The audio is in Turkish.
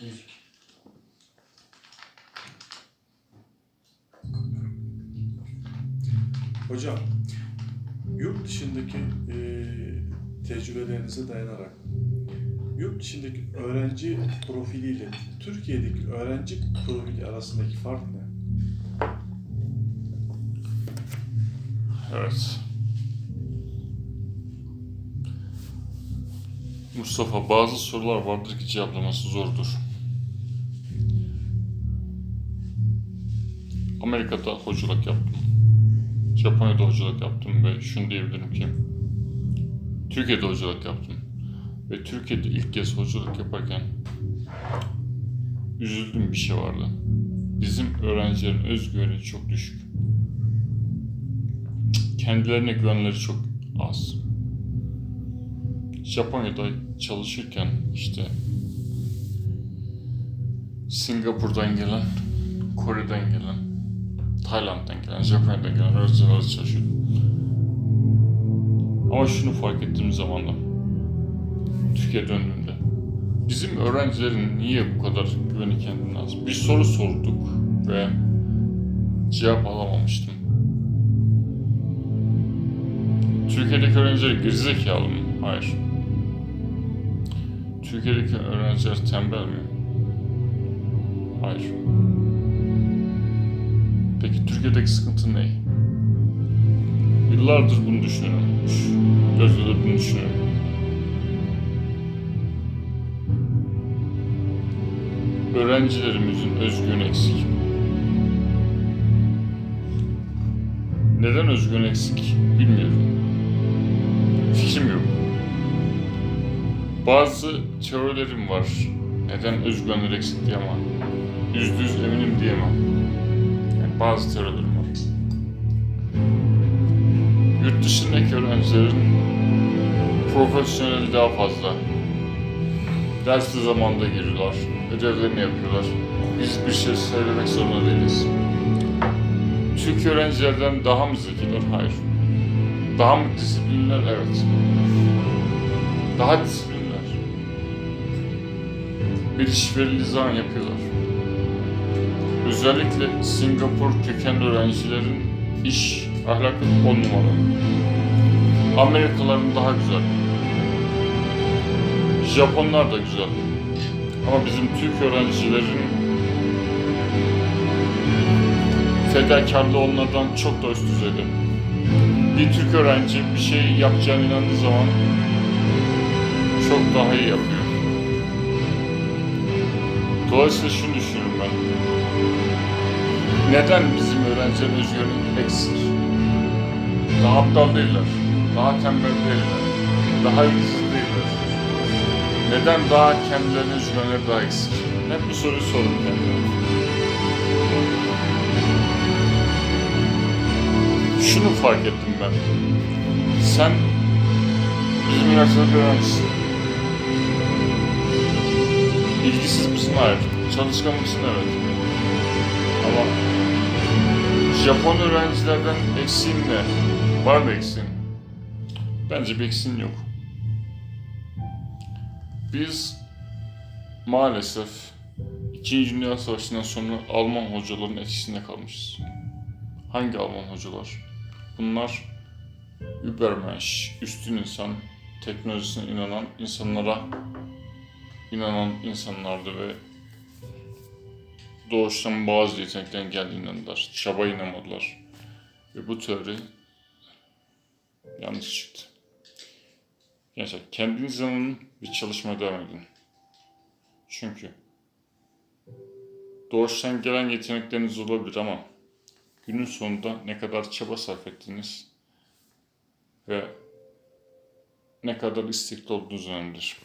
Müzik. Hocam, yurt dışındaki e, tecrübelerinize dayanarak yurt dışındaki öğrenci profiliyle Türkiye'deki öğrenci profili arasındaki fark ne? Evet. Mustafa bazı sorular vardır ki cevaplaması zordur. Amerika'da hocalık yaptım. Japonya'da hocalık yaptım ve şunu diyebilirim ki Türkiye'de hocalık yaptım. Ve Türkiye'de ilk kez hocalık yaparken üzüldüğüm bir şey vardı. Bizim öğrencilerin özgüveni çok düşük kendilerine güvenleri çok az. Japonya'da çalışırken işte Singapur'dan gelen, Kore'den gelen, Tayland'dan gelen, Japonya'dan gelen öğrencilerle çalışıyordum. Ama şunu fark ettiğim zaman da Türkiye döndüğümde bizim öğrencilerin niye bu kadar güveni kendine az? Bir soru sorduk ve cevap alamamıştım. Türkiye'deki öğrenciler gerizekalı mı? Hayır. Türkiye'deki öğrenciler tembel mi? Hayır. Türkiye'deki sıkıntı ne? Yıllardır bunu düşünüyorum. Dört yıldır bunu düşünüyorum. Öğrencilerimizin özgüveni eksik. Neden özgüven eksik bilmiyorum. Fikrim yok. Bazı teorilerim var. Neden özgüvenleri eksik diye ama yüzde yüz eminim diyemem. Bazı teorilerim var. Yurt dışındaki öğrencilerin profesyonel daha fazla. Derste zamanında giriyorlar, ödevlerini yapıyorlar. Biz bir şey söylemek zorunda değiliz. Türk öğrencilerden daha mı zekiler? Hayır. Daha mı disiplinler? Evet. Daha disiplinler. Bir iş verildiği zaman yapıyorlar. Özellikle Singapur kökenli öğrencilerin iş ahlakı on numara. Amerikalıların daha güzel. Japonlar da güzel. Ama bizim Türk öğrencilerin fedakarlığı onlardan çok da üst düzeyde. Bir Türk öğrenci bir şey yapacağına inandığı zaman çok daha iyi yapıyor. Dolayısıyla şunu düşünüyorum ben. Neden bizim öğrencilerin özgürlüğü eksik? Daha aptal değiller, daha tembel değiller, daha ilgisiz değiller. Neden daha kendilerine özgüvenleri daha eksik? Hep bu soruyu sordum kendime. şunu fark ettim ben. Sen bizim üniversitede öğrencisin. İlgisiz misin? Hayır. Çalışkan mısın? Evet. Ama Japon öğrencilerden eksiğin ne? Var mı eksiğin? Bence bir eksiğin yok. Biz maalesef İkinci Dünya Savaşı'ndan sonra Alman hocaların etkisinde kalmışız. Hangi Alman hocalar? Bunlar Übermensch, üstün insan, teknolojisine inanan insanlara inanan insanlardı ve doğuştan bazı yeteneklerin geldiğine inandılar. Çaba inanmadılar. Ve bu teori yanlış çıktı. Gençler kendiniz inanın bir çalışmaya devam edin. Çünkü doğuştan gelen yetenekleriniz olabilir ama günün sonunda ne kadar çaba sarf ettiğiniz ve ne kadar istekli olduğunuz önemlidir.